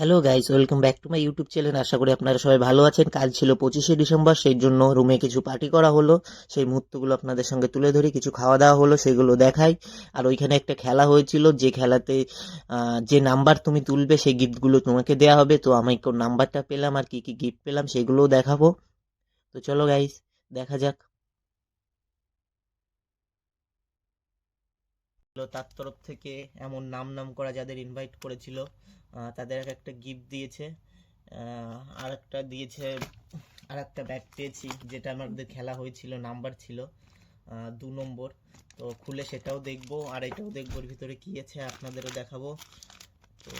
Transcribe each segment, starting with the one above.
Hello guys welcome back to my YouTube channel আশা করি আপনারা সবাই ভালো আছেন। কাল ছিল পঁচিশে ডিসেম্বর, সেই জন্য রুমে কিছু পার্টি করা হলো। সেই মুহূর্তগুলো আপনাদের সঙ্গে তুলে ধরি, কিছু খাওয়া দাওয়া হলো, সেগুলো দেখাই। আর ওইখানে একটা খেলা হয়েছিল, যে খেলাতে যে নাম্বার তুমি তুলবে, সেই গিফটগুলো তোমাকে দেওয়া হবে। তো আমি কোন নাম্বারটা পেলাম, আর কি কি গিফট পেলাম, সেগুলোও দেখাবো। তো চলো গাইস দেখা যাক। তার তরফ থেকে এমন নাম নাম করা যাদের ইনভাইট করেছিল তাদের এক একটা গিফট দিয়েছে। আর একটা দিয়েছে আর একটা ব্যাগ পেয়েছি, যেটা আমাদের খেলা হয়েছিল নাম্বার ছিল দু নম্বর। তো খুলে সেটাও দেখব, আর এটাও দেখব, এর ভিতরে কি আছে আপনাদেরও দেখাবো। তো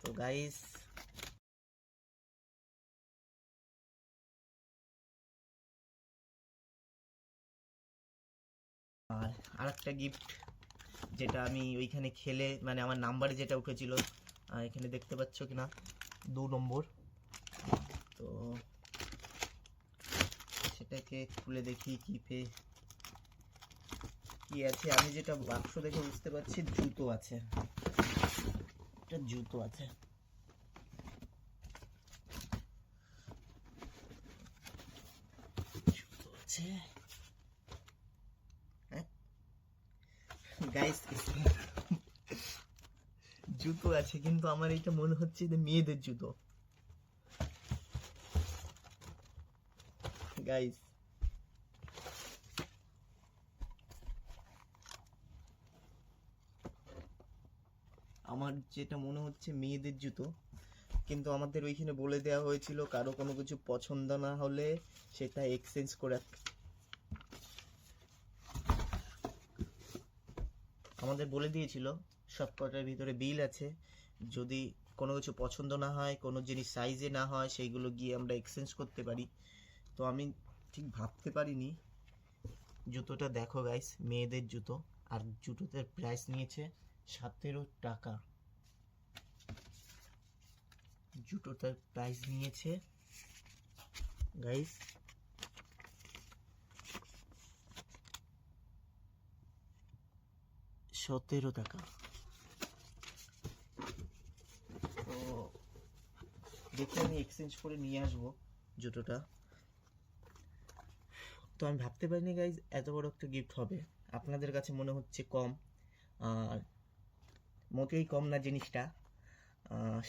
তো গাইস আর আরেকটা গিফট যেটা আমি ওইখানে খেলে মানে আমার নাম্বারে যেটা উঠেছিল এখানে দেখতে পাচ্ছ কিনা? দু নম্বর। তো সেটাকে খুলে দেখি কি পে, কি আছে। আমি যেটা বাক্স দেখে বুঝতে পারছি, জুতো আছে। একটা জুতো আছে। জুতো আছে। গাইস জুতো আছে, কিন্তু আমার এটা মনে হচ্ছে যে মেয়েদের জুতো। গাইস আমার যেটা মনে হচ্ছে মেয়েদের জুতো, কিন্তু আমাদের ওইখানে বলে দেওয়া হয়েছিল কারও কোনো কিছু পছন্দ না হলে সেটা এক্সচেঞ্জ করে আমাদের বলে দিয়েছিল সব কটার ভিতরে বিল আছে। যদি কোনো কিছু পছন্দ না হয়, কোনো জিনিস সাইজে না হয়, সেইগুলো গিয়ে আমরা এক্সচেঞ্জ করতে পারি। তো আমি ঠিক ভাবতে পারিনি। জুতোটা দেখো গাইস মেয়েদের জুতো। আর জুতোটার প্রাইস নিয়েছে সতেরো টাকা। জুতোটার প্রাইস নিয়েছে গাইস সতেরো টাকা। তো দেখি আমি এক্সচেঞ্জ করে নিয়ে আসব জুতোটা। তো আমি ভাবতে পারিনি গাইজ এত বড় একটা গিফট হবে। আপনাদের কাছে মনে হচ্ছে কম, আর মোটেই কম না জিনিসটা।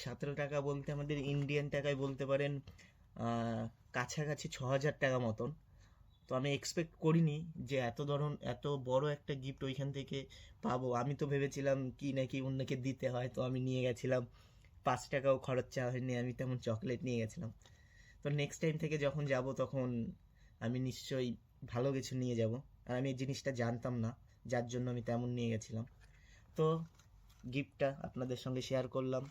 সতেরো টাকা বলতে আমাদের ইন্ডিয়ান টাকায় বলতে পারেন কাছাকাছি ছ হাজার টাকা মতন। তো আমি এক্সপেক্ট করিনি যে এত ধরন, এত বড় একটা গিফট ওইখান থেকে পাবো। আমি তো ভেবেছিলাম কি নাকি অন্যকে দিতে হয়, তো আমি নিয়ে গেছিলাম। পাঁচ টাকাও খরচা হয়নি, আমি তেমন চকলেট নিয়ে গেছিলাম। তো নেক্সট টাইম থেকে যখন যাব তখন আমি নিশ্চয়ই ভালো কিছু নিয়ে যাব। আর আমি এই জিনিসটা জানতাম না, যার জন্য আমি তেমন নিয়ে গেছিলাম। তো গিফটটা আপনাদের সঙ্গে শেয়ার করলাম।